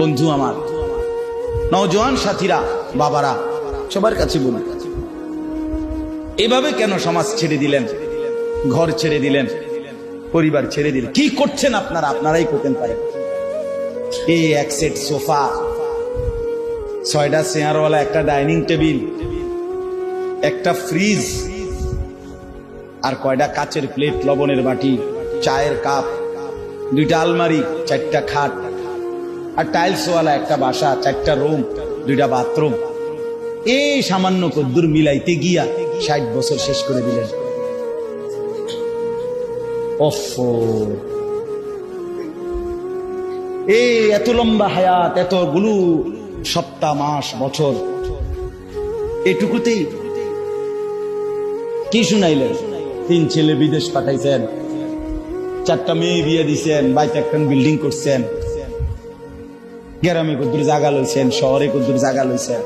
বন্ধু আমার, নওজোয়ান সাথীরা, বাবারা, সবার কাছে বলুন এভাবে কেন সমাজ ছেড়ে দিলেন? ঘর ছেড়ে দিলেন? পরিবার ছেড়ে দিলেন? কি করছেন আপনারা? আপনারাই করতেন পারেন এই এক সেট সোফা, ছয়টা চেয়ারওয়ালা, একটা ডাইনিং টেবিল, একটা ফ্রিজ, আর কয়টা কাচের প্লেট, লবণের বাটি, চায়ের কাপ, দুইটা আলমারি, চারটা খাট আর টাইলসওয়ালা একটা বাসা চারটা রুম দুইটা বাথরুম এই সামান্য কদ্দুর মিলাইতে গিয়া ষাট বছর শেষ করে দিলেন। এই এত লম্বা হায়াত, এত গুলু সপ্তাহ, মাস, বছর, এটুকুতেই কি শুনাইলেন? তিন ছেলে বিদেশ পাঠাইছেন, চারটা মেয়ে বিয়ে দিছেন, বাইতে একটা বিল্ডিং করছেন। গ্রামে কদ্দুর জায়গা লইছেন, শহরে কদ্দুর জায়গা লইছেন,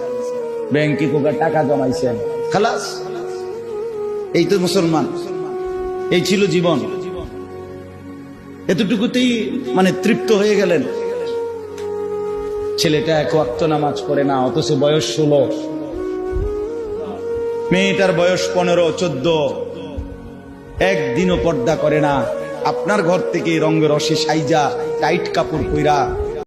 ব্যাংকে কোকার টাকা জমাইছেন। খালাস, এই তো মুসলমান, এই ছিল জীবন। এতটুকুতেই মানে তৃপ্ত হয়ে গেলেন। ছেলেটা এক ওয়াক্ত নামাজ পড়ে না, অথচ বয়স ষোলো। মেয়েটার বয়স পনেরো, চোদ্দ। একদিনও পর্দা করে না। আপনার ঘর থেকে রঙে রসে সাইজা, টাইট কাপড় কইরা